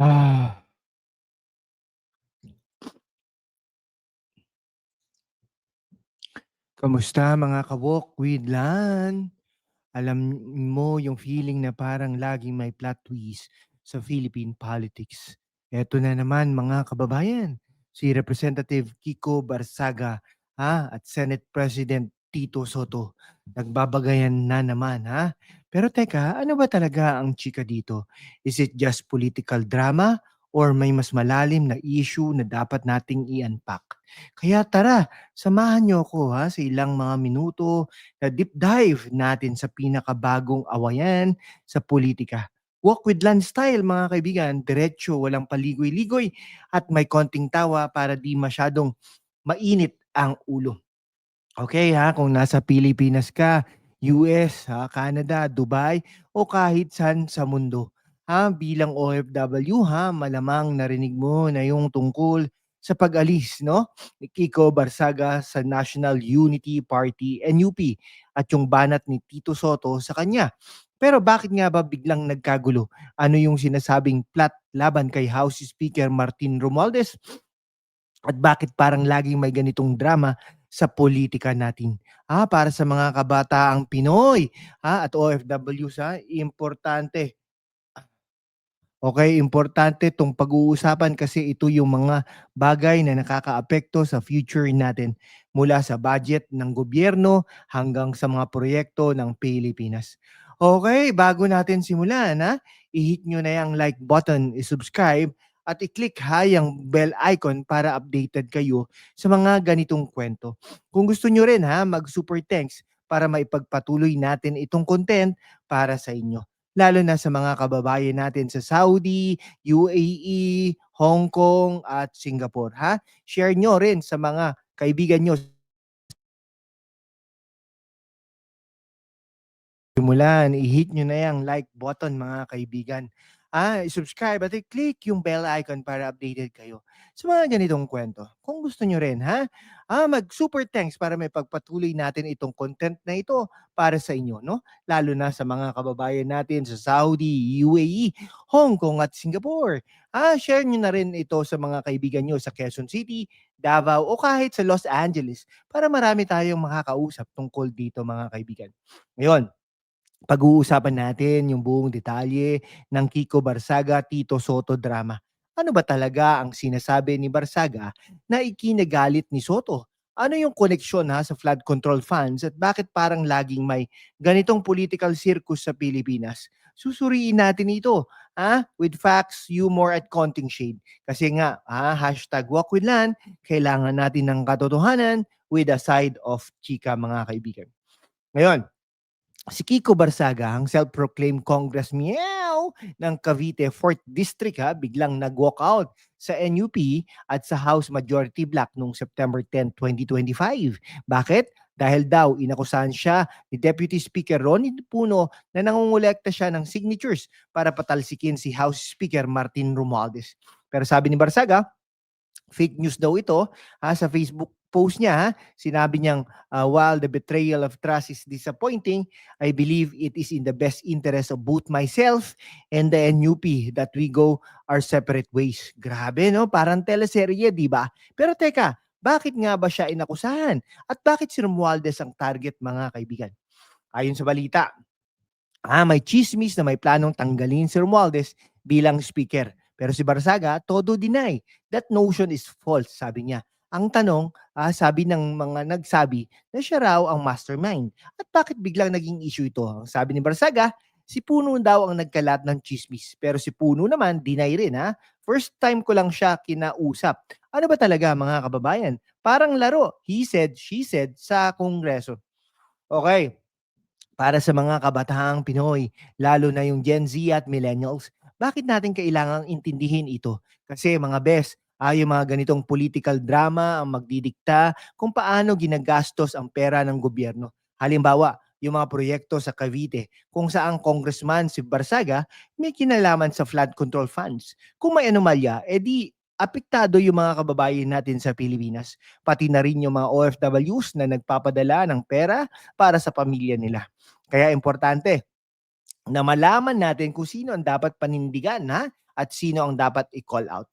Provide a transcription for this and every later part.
Ah. Kamusta mga with Lan? Alam mo yung feeling na parang laging may plot twist sa Philippine politics. Eto na naman mga kababayan, si Representative Kiko Barsaga ha, at Senate President Tito Soto. Nagbabagayan na naman ha. Pero teka, ano ba talaga ang chika dito? Is it just political drama or may mas malalim na issue na dapat nating i-unpack? Kaya tara, samahan niyo ako ha sa ilang mga minuto na deep dive natin sa pinakabagong awayan sa politika. Walk with land style mga kaibigan, diretso, walang paligoy-ligoy at may konting tawa para di masyadong mainit ang ulo. Okay ha, kung nasa Pilipinas ka, US, ha, Canada, Dubai o kahit saan sa mundo. Ha, bilang OFW ha, malamang narinig mo na yung tungkol sa pag-alis no ni Kiko Barsaga sa National Unity Party NUP at yung banat ni Tito Soto sa kanya. Pero bakit nga ba biglang nagkagulo? Ano yung sinasabing plot laban kay House Speaker Martin Romualdez? At bakit parang laging may ganitong drama sa politika natin? Ah, para sa mga kabataang Pinoy ha, at OFW sa importante Okay, importante 'tong pag-uusapan kasi ito yung mga bagay na nakakaapekto sa future natin mula sa budget ng gobyerno hanggang sa mga proyekto ng Pilipinas. Okay, bago natin simulan ha, i-hit nyo na yung like button, i-subscribe at i-click ha yung bell icon para updated kayo sa mga ganitong kwento. Kung gusto nyo rin ha, mag-super thanks para maipagpatuloy natin itong content para sa inyo lalo na sa mga kababayan natin sa Saudi, UAE, Hong Kong at Singapore ha. Share nyo rin sa mga kaibigan nyo simulan, i-hit nyo na yung like button mga kaibigan. Ah, subscribe at i-click yung bell icon para updated kayo sa mga ganitong kwento. Kung gusto nyo rin, ha? Ah, mag-super thanks para may pagpatuloy natin itong content na ito para sa inyo, no? Lalo na sa mga kababayan natin sa Saudi, UAE, Hong Kong at Singapore. Ah, share nyo na rin ito sa mga kaibigan nyo sa Quezon City, Davao o kahit sa Los Angeles para marami tayong makakausap tungkol dito mga kaibigan. Ngayon, pag-uusapan natin yung buong detalye ng Kiko Barsaga Tito Soto drama. Ano ba talaga ang sinasabi ni Barsaga na ikinagalit ni Soto? Ano yung koneksyon ha sa flood control funds at bakit parang laging may ganitong political circus sa Pilipinas? Susuriin natin ito ha? with facts, humor at konting shade. Kasi nga, ha? hashtag walk with land, kailangan natin ng katotohanan with a side of chika mga kaibigan. Ngayon, si Kiko Barsaga, ang self-proclaimed Congress Meow ng Cavite 4th District ha, biglang nag-walk out sa NUP at sa House Majority Block noong September 10, 2025. Bakit? Dahil daw inakusahan siya ni Deputy Speaker Ronnie Puno na nangungulekta siya ng signatures para patalsikin si House Speaker Martin Romualdez. Pero sabi ni Barsaga, fake news daw ito ha, sa Facebook post niya, sinabi niyang, uh, while the betrayal of trust is disappointing, I believe it is in the best interest of both myself and the NUP that we go our separate ways. Grabe, no? Parang teleserye, di ba? Pero teka, bakit nga ba siya inakusahan? At bakit si Romualdez ang target, mga kaibigan? Ayon sa balita, ah, may chismis na may planong tanggalin si Romualdez bilang speaker. Pero si Barsaga, todo deny. That notion is false, sabi niya. Ang tanong, ah, sabi ng mga nagsabi na siya raw ang mastermind. At bakit biglang naging issue ito? Ang sabi ni Barsaga, si Puno daw ang nagkalat ng chismis. Pero si Puno naman, deny rin ha. First time ko lang siya kinausap. Ano ba talaga mga kababayan? Parang laro, he said, she said sa kongreso. Okay, para sa mga kabataang Pinoy, lalo na yung Gen Z at millennials, bakit natin kailangang intindihin ito? Kasi mga best, Ah, yung mga ganitong political drama ang magdidikta kung paano ginagastos ang pera ng gobyerno. Halimbawa, yung mga proyekto sa Cavite kung saan congressman si Barsaga may kinalaman sa flood control funds. Kung may anomalya, edi apektado yung mga kababayan natin sa Pilipinas. Pati na rin yung mga OFWs na nagpapadala ng pera para sa pamilya nila. Kaya importante na malaman natin kung sino ang dapat panindigan ha? at sino ang dapat i-call out.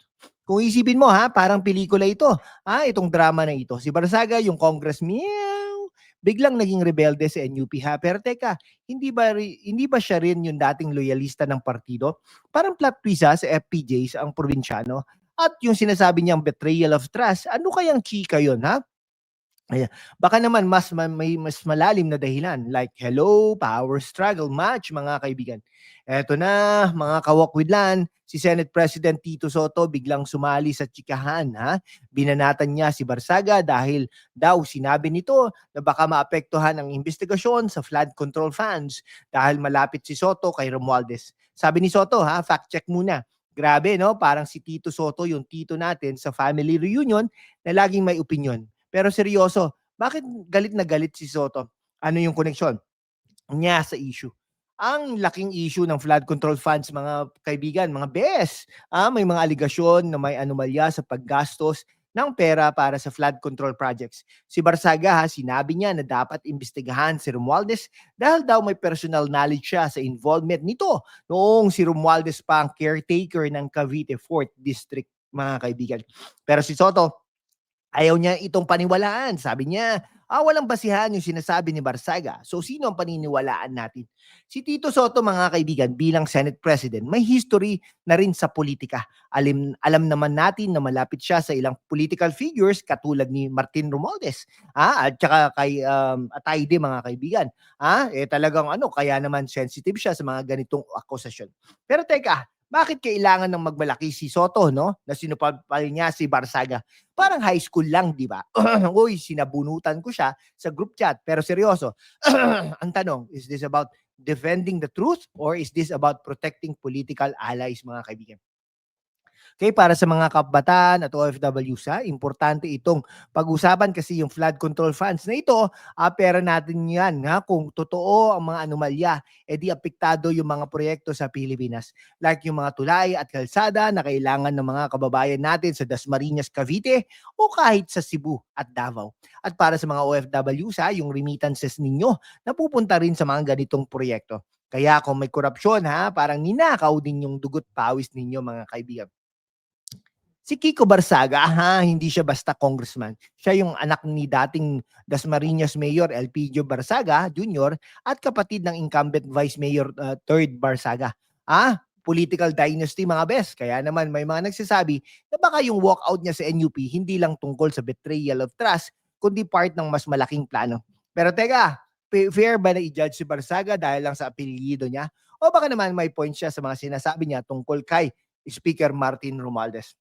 Kung isipin mo ha, parang pelikula ito. Ha, itong drama na ito. Si Barsaga, yung Congress, meow, biglang naging rebelde sa NUP ha. Pero teka, hindi ba hindi ba siya rin yung dating loyalista ng partido? Parang plot twist ha, sa FPJs ang probinsyano. At yung sinasabi niyang betrayal of trust, ano kayang chika yun ha? Ayan. Baka naman mas ma- may mas malalim na dahilan like hello, power struggle match mga kaibigan. Eto na mga kawakwidlan, si Senate President Tito Soto biglang sumali sa chikahan ha. Binanatan niya si Barsaga dahil daw sinabi nito na baka maapektuhan ang investigasyon sa flood control funds dahil malapit si Soto kay Romualdez. Sabi ni Soto ha, fact check muna. Grabe no, parang si Tito Soto yung tito natin sa family reunion na laging may opinion. Pero seryoso, bakit galit na galit si Soto? Ano yung koneksyon niya sa issue? Ang laking issue ng flood control funds, mga kaibigan, mga bes. Ah, may mga aligasyon na may anomalya sa paggastos ng pera para sa flood control projects. Si Barsaga ha, sinabi niya na dapat imbestigahan si Romualdez dahil daw may personal knowledge siya sa involvement nito noong si Romualdez pa ang caretaker ng Cavite 4th District, mga kaibigan. Pero si Soto, Ayaw niya itong paniwalaan. Sabi niya, ah, walang basihan yung sinasabi ni Barsaga. So, sino ang paniniwalaan natin? Si Tito Soto, mga kaibigan, bilang Senate President, may history na rin sa politika. Alam, alam naman natin na malapit siya sa ilang political figures katulad ni Martin Romualdez. Ah, at saka kay um, Atayde, mga kaibigan. Ah, eh talagang ano, kaya naman sensitive siya sa mga ganitong akusasyon. Pero teka, bakit kailangan ng magmalaki si Soto, no? Na sinupal niya si Barsaga. Parang high school lang, di ba? Uy, sinabunutan ko siya sa group chat. Pero seryoso, ang tanong, is this about defending the truth or is this about protecting political allies, mga kaibigan? Okay, para sa mga kabataan at OFWs, ha, importante itong pag-usapan kasi yung flood control funds na ito, ah, pera natin yan. Ha, kung totoo ang mga anomalya, edi apektado yung mga proyekto sa Pilipinas. Like yung mga tulay at kalsada na kailangan ng mga kababayan natin sa Dasmariñas, Cavite o kahit sa Cebu at Davao. At para sa mga OFWs, ha, yung remittances ninyo na pupunta rin sa mga ganitong proyekto. Kaya kung may korupsyon, ha, parang ninakaw din yung dugot pawis ninyo mga kaibigan. Si Kiko Barsaga, ha, hindi siya basta congressman. Siya yung anak ni dating Dasmariñas Mayor Elpidio Barsaga Jr. at kapatid ng incumbent Vice Mayor uh, Third Barsaga. Ah, political dynasty mga bes. Kaya naman may mga nagsasabi na baka yung walkout niya sa NUP hindi lang tungkol sa betrayal of trust, kundi part ng mas malaking plano. Pero teka, fa- fair ba na i-judge si Barsaga dahil lang sa apelyido niya? O baka naman may point siya sa mga sinasabi niya tungkol kay Speaker Martin Romualdez?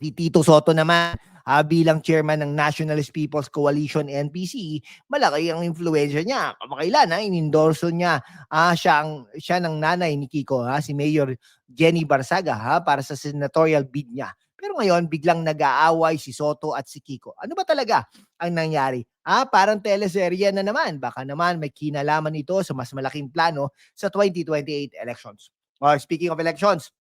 Si Tito Soto naman, ah, bilang chairman ng Nationalist People's Coalition NPC, malaki ang influensya niya. Kamakailan, ha, inendorso niya ah, siya, ang, siya ng nanay ni Kiko, ha, si Mayor Jenny Barsaga, ha, para sa senatorial bid niya. Pero ngayon, biglang nag-aaway si Soto at si Kiko. Ano ba talaga ang nangyari? Ah, parang teleserye na naman. Baka naman may kinalaman ito sa mas malaking plano sa 2028 elections. Oh, speaking of elections,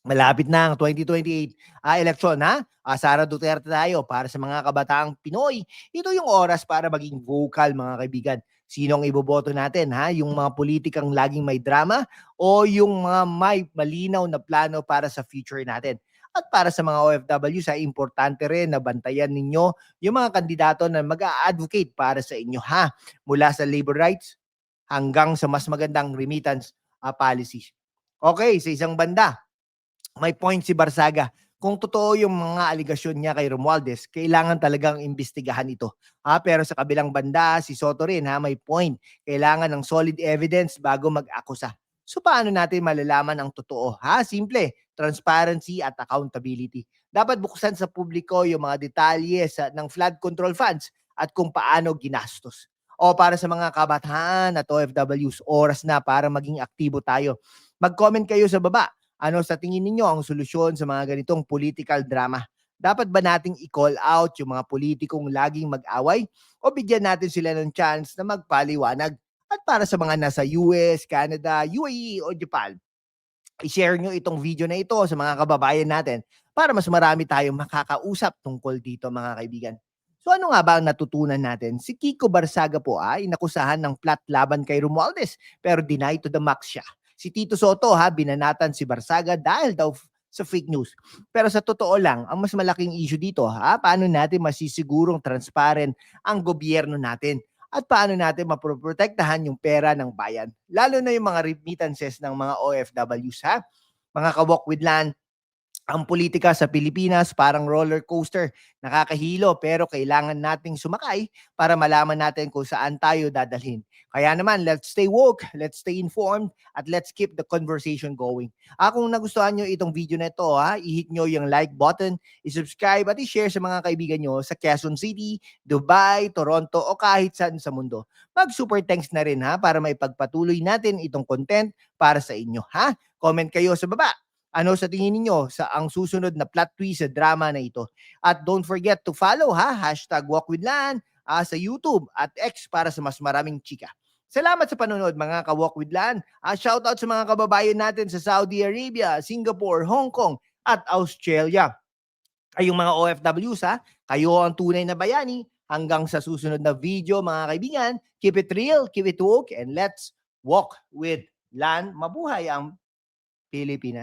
Malapit na ang 2028 ah, eleksyon ha. Ah, Sara Duterte tayo para sa mga kabataang Pinoy. Ito yung oras para maging vocal mga kaibigan. Sino ang iboboto natin ha? Yung mga politikang laging may drama o yung mga may malinaw na plano para sa future natin. At para sa mga OFW, sa importante rin na bantayan ninyo yung mga kandidato na mag-a-advocate para sa inyo ha. Mula sa labor rights hanggang sa mas magandang remittance ah, policies. Okay, sa isang banda, may point si Barsaga. Kung totoo yung mga aligasyon niya kay Romualdez, kailangan talagang imbestigahan ito. Ha, pero sa kabilang banda, si Soto rin ha, may point. Kailangan ng solid evidence bago mag-akusa. So paano natin malalaman ang totoo? Ha, simple, transparency at accountability. Dapat buksan sa publiko yung mga detalye sa, ng flood control funds at kung paano ginastos. O para sa mga kabataan at OFWs, oras na para maging aktibo tayo. Mag-comment kayo sa baba ano sa tingin ninyo ang solusyon sa mga ganitong political drama? Dapat ba nating i-call out yung mga politikong laging mag-away o bigyan natin sila ng chance na magpaliwanag? At para sa mga nasa US, Canada, UAE o Japan, i-share nyo itong video na ito sa mga kababayan natin para mas marami tayong makakausap tungkol dito mga kaibigan. So ano nga ba ang natutunan natin? Si Kiko Barsaga po ay inakusahan ng plot laban kay Romualdez pero deny to the max siya. Si Tito Soto ha, binanatan si Barsaga dahil daw sa fake news. Pero sa totoo lang, ang mas malaking issue dito, ha, paano natin masisigurong transparent ang gobyerno natin? At paano natin maproprotektahan yung pera ng bayan? Lalo na yung mga remittances ng mga OFWs, ha? Mga kawok with land, ang politika sa Pilipinas parang roller coaster. Nakakahilo pero kailangan nating sumakay para malaman natin kung saan tayo dadalhin. Kaya naman, let's stay woke, let's stay informed, at let's keep the conversation going. Ah, kung nagustuhan nyo itong video na ito, ha, i-hit nyo yung like button, i-subscribe at i-share sa mga kaibigan nyo sa Quezon City, Dubai, Toronto o kahit saan sa mundo. Mag-super thanks na rin ha para maipagpatuloy natin itong content para sa inyo. Ha? Comment kayo sa baba. Ano sa tingin ninyo sa ang susunod na plot twist sa drama na ito? At don't forget to follow ha, hashtag walkwithlan ah, sa YouTube at X para sa mas maraming chika. Salamat sa panonood mga ka-Walk with Lan. Ah, shoutout sa mga kababayan natin sa Saudi Arabia, Singapore, Hong Kong at Australia. Kayong mga OFWs ha, kayo ang tunay na bayani. Hanggang sa susunod na video mga kaibigan, keep it real, keep it woke, and let's walk with Lan. Mabuhay ang Pilipinas.